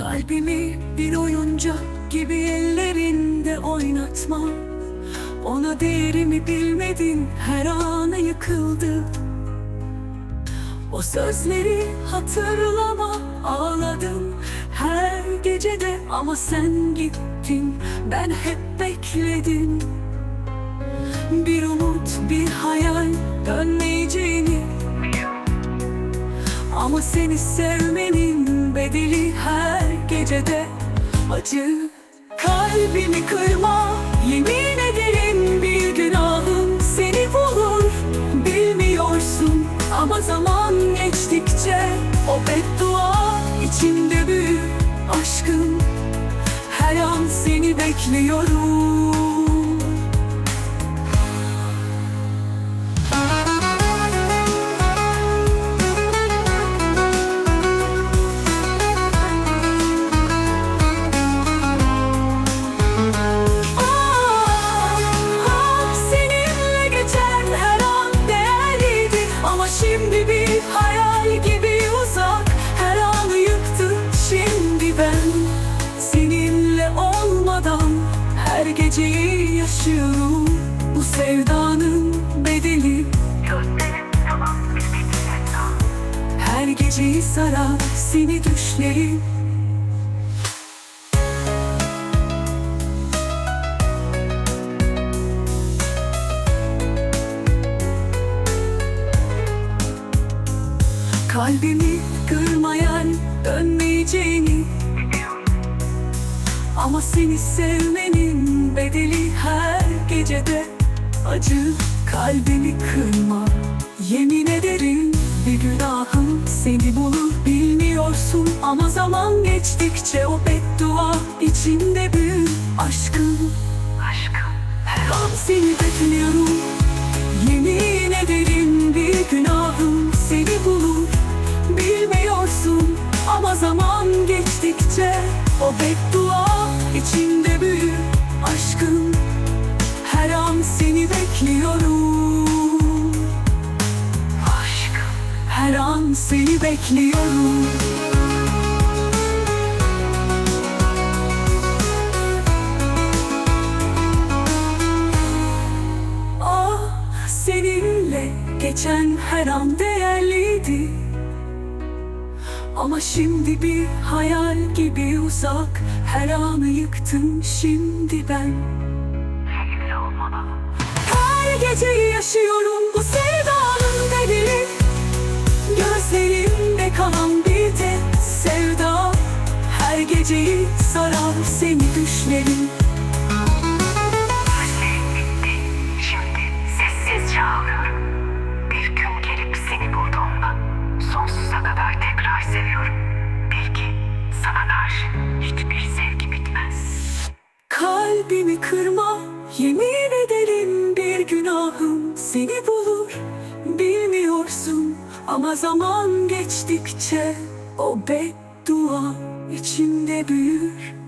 Kalbimi bir oyuncak gibi ellerinde oynatma. Ona değerimi bilmedin her anı yıkıldı. O sözleri hatırlama ağladım her gecede Ama sen gittin ben hep bekledim Bir umut bir hayal dönmeyeceğini ama seni sevmenin bedeli her gecede. Acı Kalbimi kırma yemin ederim bir günahım seni bulur. Bilmiyorsun ama zaman geçtikçe o beddua içimde büyür aşkım. Her an seni bekliyorum yaşıyorum Bu sevdanın bedeli. Her geceyi sarar seni düşlerim Kalbimi kırmayan dönmeyeceğini. Ama seni bedeli her gecede. Acı kalbimi kırma. Yemin ederim bir günahım seni bulur bilmiyorsun. Ama zaman geçtikçe o beddua içinde büyür. Aşkım Aşkım. Her an seni bekliyorum. Yemin ederim bir günahım seni bulur Bilmiyorsun. Ama zaman geçtikçe O beddua seni bekliyorum. Aşkım. Her an seni bekliyorum. Ah seninle geçen her an değerliydi. Ama şimdi bir hayal gibi uzak. Her anı yıktım şimdi ben Her geceyi yaşıyorum bu sevdanın bedeli Gözlerimde kalan bir tek sevda Her geceyi sarar seni düşlerim Şimdi sessizce ağlıyorum. Bir gün gelip seni bulduğumda sonsuza kadar tekrar seviyorum. Kalbimi kırma. Yemin ederim bir günahım seni bulur. Bilmiyorsun ama zaman geçtikçe O beddua içimde büyür